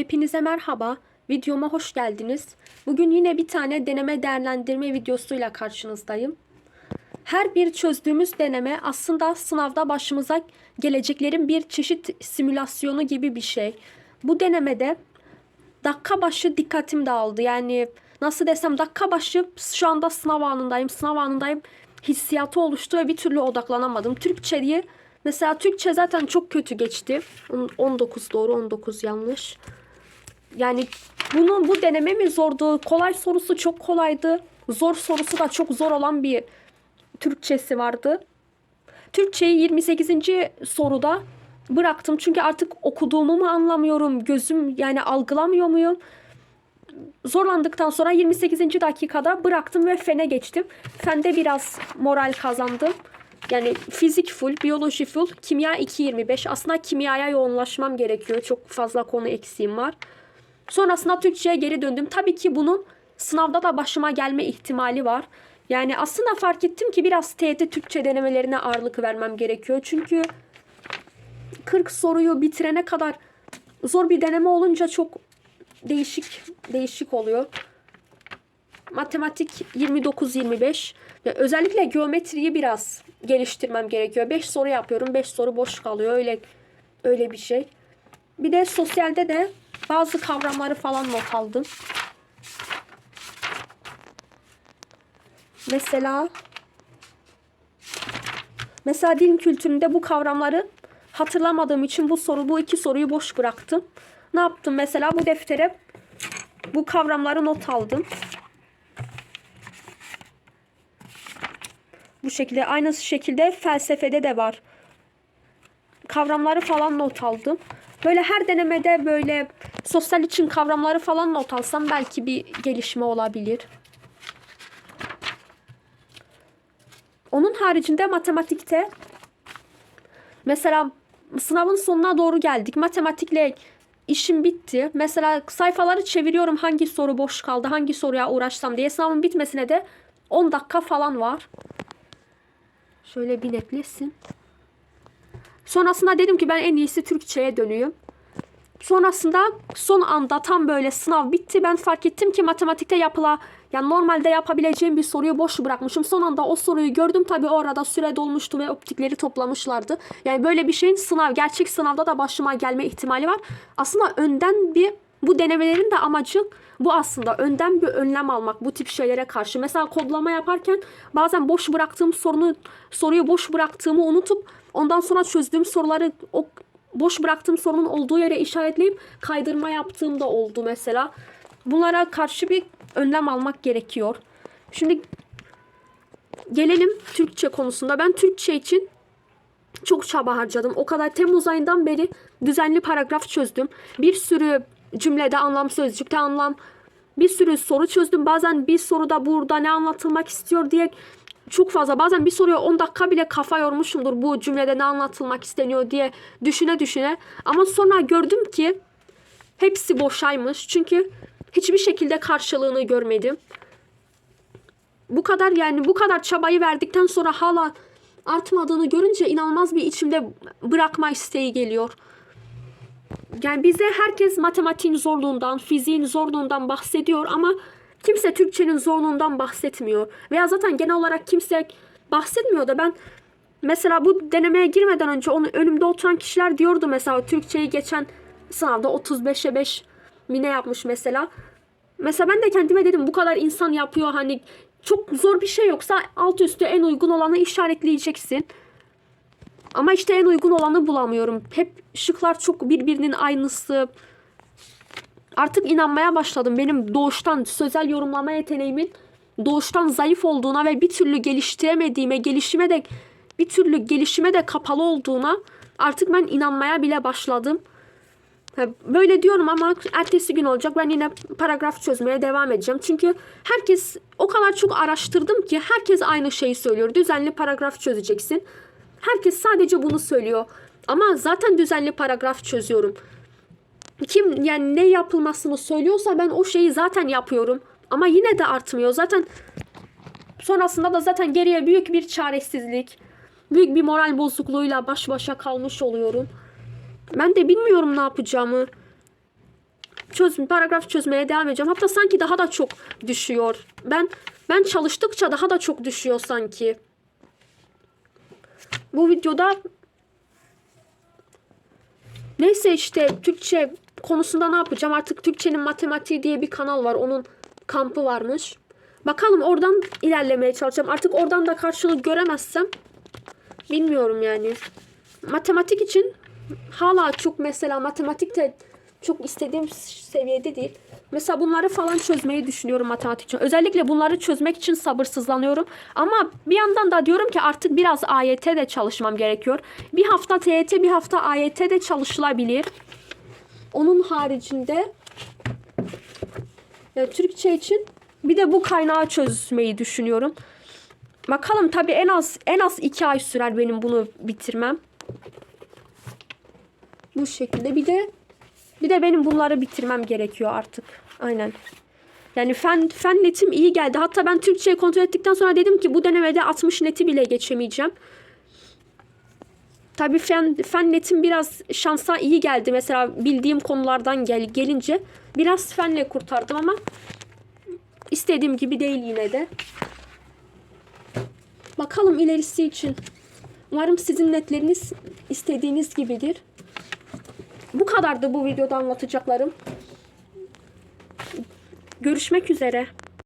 Hepinize merhaba. Videoma hoş geldiniz. Bugün yine bir tane deneme değerlendirme videosuyla karşınızdayım. Her bir çözdüğümüz deneme aslında sınavda başımıza geleceklerin bir çeşit simülasyonu gibi bir şey. Bu denemede dakika başı dikkatim dağıldı. Yani nasıl desem dakika başı şu anda sınav anındayım, sınav anındayım hissiyatı oluştu ve bir türlü odaklanamadım. Türkçeyi mesela Türkçe zaten çok kötü geçti. On- 19 doğru 19 yanlış. Yani bunu bu deneme mi zordu? Kolay sorusu çok kolaydı. Zor sorusu da çok zor olan bir Türkçesi vardı. Türkçeyi 28. soruda bıraktım. Çünkü artık okuduğumu mu anlamıyorum? Gözüm yani algılamıyor muyum? Zorlandıktan sonra 28. dakikada bıraktım ve fene geçtim. Fende biraz moral kazandım. Yani fizik full, biyoloji full, kimya 2.25. Aslında kimyaya yoğunlaşmam gerekiyor. Çok fazla konu eksiğim var. Sonrasında Türkçe'ye geri döndüm. Tabii ki bunun sınavda da başıma gelme ihtimali var. Yani aslında fark ettim ki biraz TET Türkçe denemelerine ağırlık vermem gerekiyor. Çünkü 40 soruyu bitirene kadar zor bir deneme olunca çok değişik değişik oluyor. Matematik 29-25. Ya özellikle geometriyi biraz geliştirmem gerekiyor. 5 soru yapıyorum. 5 soru boş kalıyor. Öyle öyle bir şey. Bir de sosyalde de bazı kavramları falan not aldım. Mesela mesela din kültüründe bu kavramları hatırlamadığım için bu soru bu iki soruyu boş bıraktım. Ne yaptım mesela bu deftere bu kavramları not aldım. Bu şekilde aynı şekilde felsefede de var. Kavramları falan not aldım. Böyle her denemede böyle sosyal için kavramları falan not alsam belki bir gelişme olabilir. Onun haricinde matematikte mesela sınavın sonuna doğru geldik. Matematikle işim bitti. Mesela sayfaları çeviriyorum hangi soru boş kaldı, hangi soruya uğraşsam diye. Sınavın bitmesine de 10 dakika falan var. Şöyle bir netlesin. Sonrasında dedim ki ben en iyisi Türkçe'ye dönüyorum. Sonrasında son anda tam böyle sınav bitti. Ben fark ettim ki matematikte yapıla yani normalde yapabileceğim bir soruyu boş bırakmışım. Son anda o soruyu gördüm. Tabii o arada süre dolmuştu ve optikleri toplamışlardı. Yani böyle bir şeyin sınav, gerçek sınavda da başıma gelme ihtimali var. Aslında önden bir bu denemelerin de amacı bu aslında önden bir önlem almak bu tip şeylere karşı. Mesela kodlama yaparken bazen boş bıraktığım sorunu soruyu boş bıraktığımı unutup ondan sonra çözdüğüm soruları o boş bıraktığım sorunun olduğu yere işaretleyip kaydırma yaptığım da oldu mesela. Bunlara karşı bir önlem almak gerekiyor. Şimdi gelelim Türkçe konusunda. Ben Türkçe için çok çaba harcadım. O kadar Temmuz ayından beri düzenli paragraf çözdüm. Bir sürü cümlede anlam, sözcükte anlam, bir sürü soru çözdüm. Bazen bir soruda burada ne anlatılmak istiyor diye çok fazla. Bazen bir soruya 10 dakika bile kafa yormuşumdur bu cümlede ne anlatılmak isteniyor diye düşüne düşüne. Ama sonra gördüm ki hepsi boşaymış. Çünkü hiçbir şekilde karşılığını görmedim. Bu kadar yani bu kadar çabayı verdikten sonra hala artmadığını görünce inanılmaz bir içimde bırakma isteği geliyor. Yani bize herkes matematiğin zorluğundan, fiziğin zorluğundan bahsediyor ama kimse Türkçenin zorluğundan bahsetmiyor. Veya zaten genel olarak kimse bahsetmiyor da ben mesela bu denemeye girmeden önce onun önümde oturan kişiler diyordu mesela Türkçeyi geçen sınavda 35'e 5 mine yapmış mesela. Mesela ben de kendime dedim bu kadar insan yapıyor hani çok zor bir şey yoksa alt üstü en uygun olanı işaretleyeceksin. Ama işte en uygun olanı bulamıyorum. Hep şıklar çok birbirinin aynısı. Artık inanmaya başladım. Benim doğuştan sözel yorumlama yeteneğimin doğuştan zayıf olduğuna ve bir türlü geliştiremediğime, gelişime de bir türlü gelişime de kapalı olduğuna artık ben inanmaya bile başladım. Böyle diyorum ama ertesi gün olacak. Ben yine paragraf çözmeye devam edeceğim. Çünkü herkes o kadar çok araştırdım ki herkes aynı şeyi söylüyor. Düzenli paragraf çözeceksin. Herkes sadece bunu söylüyor. Ama zaten düzenli paragraf çözüyorum. Kim yani ne yapılmasını söylüyorsa ben o şeyi zaten yapıyorum. Ama yine de artmıyor. Zaten sonrasında da zaten geriye büyük bir çaresizlik, büyük bir moral bozukluğuyla baş başa kalmış oluyorum. Ben de bilmiyorum ne yapacağımı. çöz paragraf çözmeye devam edeceğim. Hatta sanki daha da çok düşüyor. Ben ben çalıştıkça daha da çok düşüyor sanki. Bu videoda neyse işte Türkçe konusunda ne yapacağım? Artık Türkçenin matematiği diye bir kanal var. Onun kampı varmış. Bakalım oradan ilerlemeye çalışacağım. Artık oradan da karşılık göremezsem bilmiyorum yani. Matematik için hala çok mesela matematikte çok istediğim seviyede değil. Mesela bunları falan çözmeyi düşünüyorum matematik için. Özellikle bunları çözmek için sabırsızlanıyorum. Ama bir yandan da diyorum ki artık biraz AYT de çalışmam gerekiyor. Bir hafta TYT bir hafta AYT de çalışılabilir. Onun haricinde ya Türkçe için bir de bu kaynağı çözmeyi düşünüyorum. Bakalım tabii en az en az iki ay sürer benim bunu bitirmem. Bu şekilde bir de bir de benim bunları bitirmem gerekiyor artık. Aynen. Yani fen, fen netim iyi geldi. Hatta ben Türkçeyi kontrol ettikten sonra dedim ki bu denemede 60 neti bile geçemeyeceğim. Tabii fen, fen netim biraz şansa iyi geldi. Mesela bildiğim konulardan gel, gelince biraz fenle kurtardım ama istediğim gibi değil yine de. Bakalım ilerisi için. Umarım sizin netleriniz istediğiniz gibidir. Bu kadardı bu videoda anlatacaklarım. Görüşmek üzere.